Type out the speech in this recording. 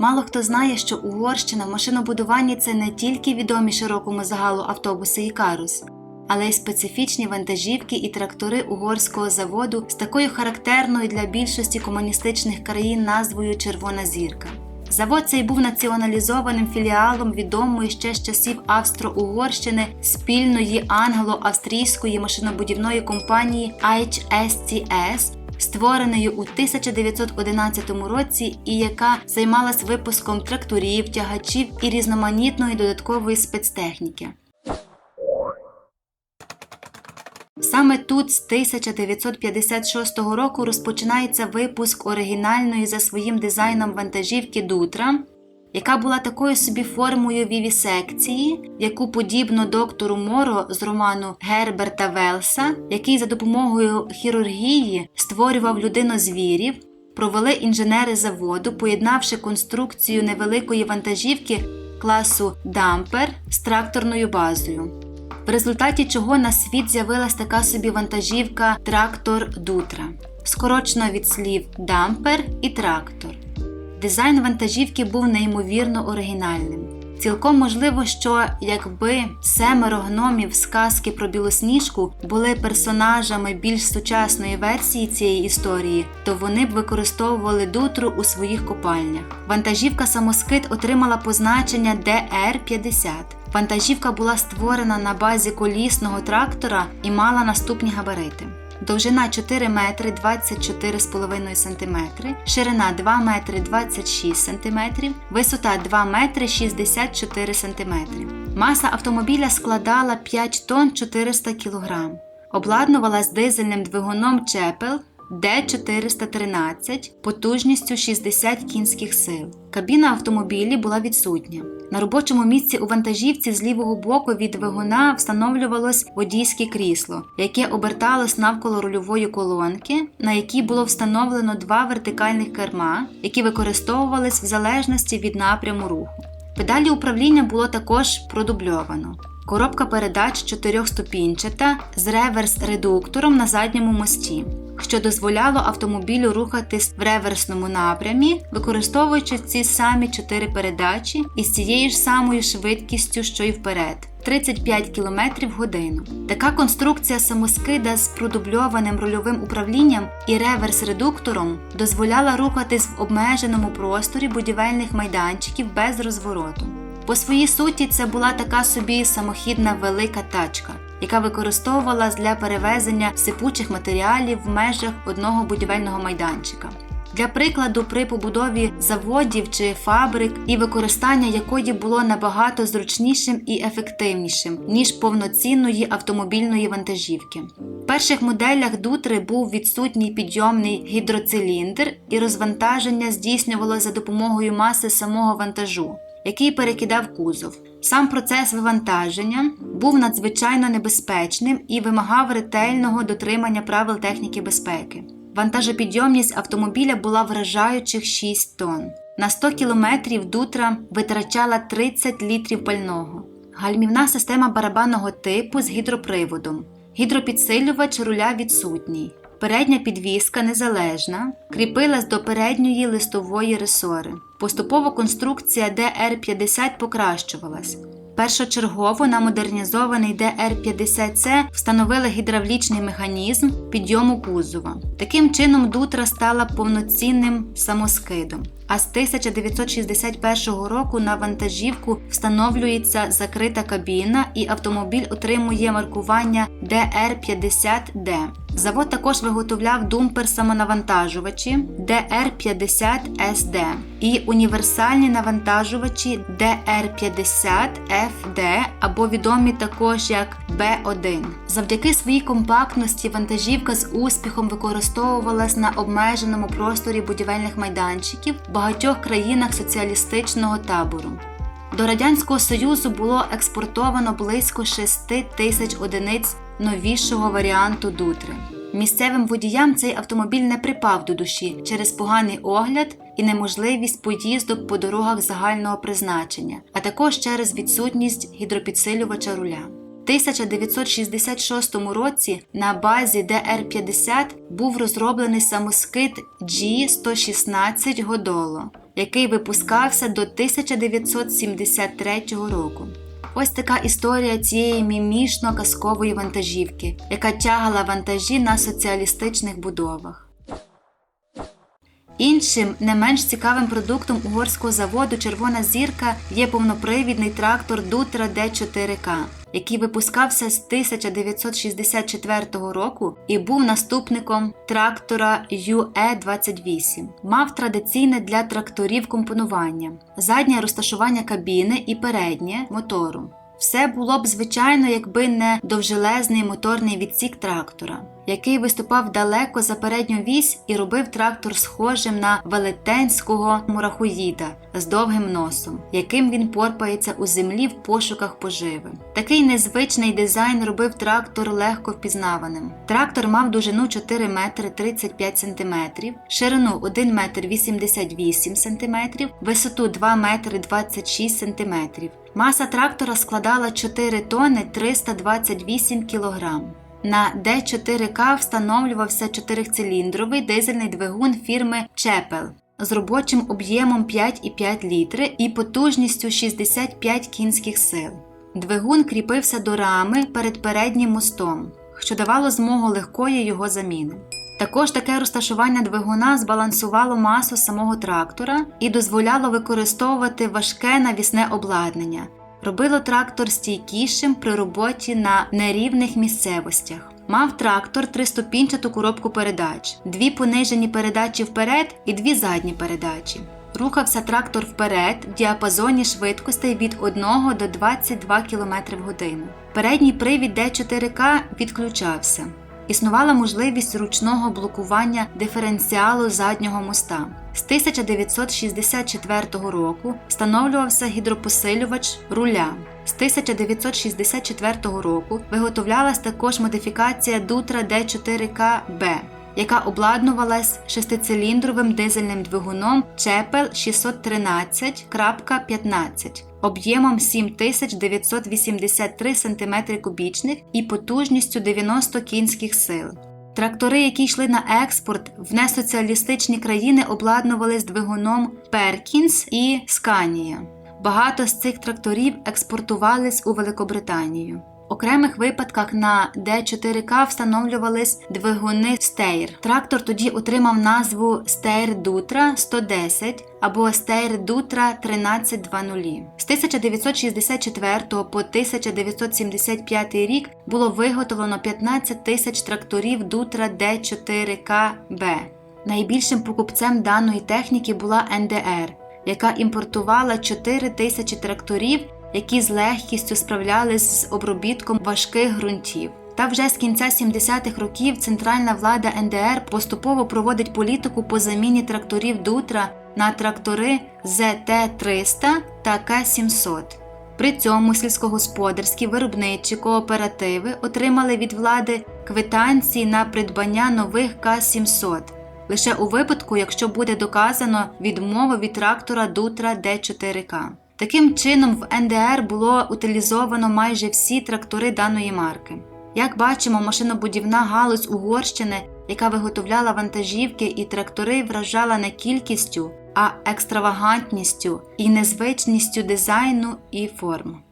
Мало хто знає, що Угорщина в машинобудуванні це не тільки відомі широкому загалу автобуси Ікарус, але й специфічні вантажівки і трактори угорського заводу з такою характерною для більшості комуністичних країн назвою Червона зірка. Завод цей був націоналізованим філіалом відомої ще з часів Австро-Угорщини спільної англо-австрійської машинобудівної компанії HSTS, створеною у 1911 році і яка займалась випуском тракторів, тягачів і різноманітної додаткової спецтехніки. Саме тут з 1956 року розпочинається випуск оригінальної за своїм дизайном вантажівки Дутра, яка була такою собі формою вівісекції, яку подібно доктору Моро з роману Герберта Велса, який за допомогою хірургії створював людину звірів, провели інженери заводу, поєднавши конструкцію невеликої вантажівки класу Дампер з тракторною базою в результаті чого на світ з'явилась така собі вантажівка трактор Дутра, скорочено від слів дампер і трактор. Дизайн вантажівки був неймовірно оригінальним. Цілком можливо, що якби семеро гномів з казки про білосніжку були персонажами більш сучасної версії цієї історії, то вони б використовували дутру у своїх копальнях. Вантажівка самоскид отримала позначення DR-50. Вантажівка була створена на базі колісного трактора і мала наступні габарити. Довжина 4 метри 24,5 см, ширина 2 метри 26 см, висота 2 метри 64 см. Маса автомобіля складала 5 тонн 400 кг. Обладнувалась дизельним двигуном Чепел Д413 потужністю 60 кінських сил. Кабіна автомобілі була відсутня. На робочому місці у вантажівці з лівого боку від двигуна встановлювалось водійське крісло, яке оберталось навколо рульової колонки, на якій було встановлено два вертикальних керма, які використовувались в залежності від напряму руху. Педалі управління було також продубльовано. Коробка передач чотирьохступінчата з реверс-редуктором на задньому мості, що дозволяло автомобілю рухатись в реверсному напрямі, використовуючи ці самі чотири передачі із цією ж самою швидкістю, що й вперед. 35 км в годину. Така конструкція самоскида з продубльованим рульовим управлінням і реверс-редуктором дозволяла рухатись в обмеженому просторі будівельних майданчиків без розвороту. По своїй суті, це була така собі самохідна велика тачка, яка використовувалась для перевезення сипучих матеріалів в межах одного будівельного майданчика. Для прикладу, при побудові заводів чи фабрик і використання якої було набагато зручнішим і ефективнішим, ніж повноцінної автомобільної вантажівки. В перших моделях дутри був відсутній підйомний гідроциліндр, і розвантаження здійснювалося за допомогою маси самого вантажу який перекидав кузов. Сам процес вивантаження був надзвичайно небезпечним і вимагав ретельного дотримання правил техніки безпеки. Вантажопідйомність автомобіля була вражаючих 6 тонн. На 100 кілометрів дутра витрачала 30 літрів пального. Гальмівна система барабанного типу з гідроприводом. Гідропідсилювач руля відсутній. Передня підвіска незалежна, кріпилась до передньої листової ресори. Поступово конструкція DR50 покращувалась. Першочергово на модернізований DR50C встановили гідравлічний механізм підйому кузова. Таким чином, дутра стала повноцінним самоскидом. А з 1961 року на вантажівку встановлюється закрита кабіна, і автомобіль отримує маркування DR50D. Завод також виготовляв думпер-самонавантажувачі DR50SD і універсальні навантажувачі DR50FD або відомі також як B1. Завдяки своїй компактності вантажівка з успіхом використовувалась на обмеженому просторі будівельних майданчиків в багатьох країнах соціалістичного табору. До Радянського Союзу було експортовано близько 6 тисяч одиниць новішого варіанту дутри. Місцевим водіям цей автомобіль не припав до душі через поганий огляд і неможливість поїздок по дорогах загального призначення, а також через відсутність гідропідсилювача руля. В 1966 році на базі DR-50 був розроблений самоскид G116 Годоло, який випускався до 1973 року. Ось така історія цієї мімішно-казкової вантажівки, яка тягала вантажі на соціалістичних будовах. Іншим не менш цікавим продуктом угорського заводу Червона зірка є повнопривідний трактор Дутра Д4К, який випускався з 1964 року і був наступником трактора UE28. Мав традиційне для тракторів компонування, заднє розташування кабіни і переднє мотору. Все було б звичайно, якби не довжелезний моторний відсік трактора, який виступав далеко за передню вісь і робив трактор схожим на велетенського мурахоїда з довгим носом, яким він порпається у землі в пошуках поживи. Такий незвичний дизайн робив трактор легко впізнаваним. Трактор мав довжину 4 метри 35 см, ширину 1 метр 88 см, висоту 2 метри 26 см. Маса трактора складала 4 тонни 328 кг. На Д4К встановлювався чотирициліндровий дизельний двигун фірми Чепел з робочим об'ємом 5,5 літри і потужністю 65 кінських сил. Двигун кріпився до рами перед переднім мостом, що давало змогу легкої його заміни. Також таке розташування двигуна збалансувало масу самого трактора і дозволяло використовувати важке навісне обладнання, робило трактор стійкішим при роботі на нерівних місцевостях. Мав трактор триступінчату коробку передач, дві понижені передачі вперед і дві задні передачі. Рухався трактор вперед в діапазоні швидкостей від 1 до 22 км в годину. Передній привід Д4К відключався. Існувала можливість ручного блокування диференціалу заднього моста. З 1964 року встановлювався гідропосилювач руля. З 1964 року виготовлялась також модифікація Дутра Д4К-Б, яка обладнувалась шестициліндровим дизельним двигуном Чепел 613.15 об'ємом 7983 см кубічних і потужністю 90 кінських сил. Трактори, які йшли на експорт в несоціалістичні країни, обладнувались двигуном Перкінс і Сканія. Багато з цих тракторів експортувались у Великобританію. Окремих випадках на Д4К встановлювались двигуни Стейр. Трактор тоді отримав назву Стейр Дутра 110 або Стейр Дутра 1320. З 1964 по 1975 рік було виготовлено 15 тисяч тракторів Дутра Д4К-Б. Найбільшим покупцем даної техніки була НДР, яка імпортувала 4 тисячі тракторів які з легкістю справлялись з обробітком важких ґрунтів. Та вже з кінця 70-х років центральна влада НДР поступово проводить політику по заміні тракторів Дутра на трактори ЗТ-300 та К-700. При цьому сільськогосподарські виробничі кооперативи отримали від влади квитанції на придбання нових К-700 лише у випадку, якщо буде доказано відмову від трактора Дутра Д4К. Таким чином, в НДР було утилізовано майже всі трактори даної марки. Як бачимо, машинобудівна галузь Угорщини, яка виготовляла вантажівки і трактори, вражала не кількістю, а екстравагантністю і незвичністю дизайну і форм.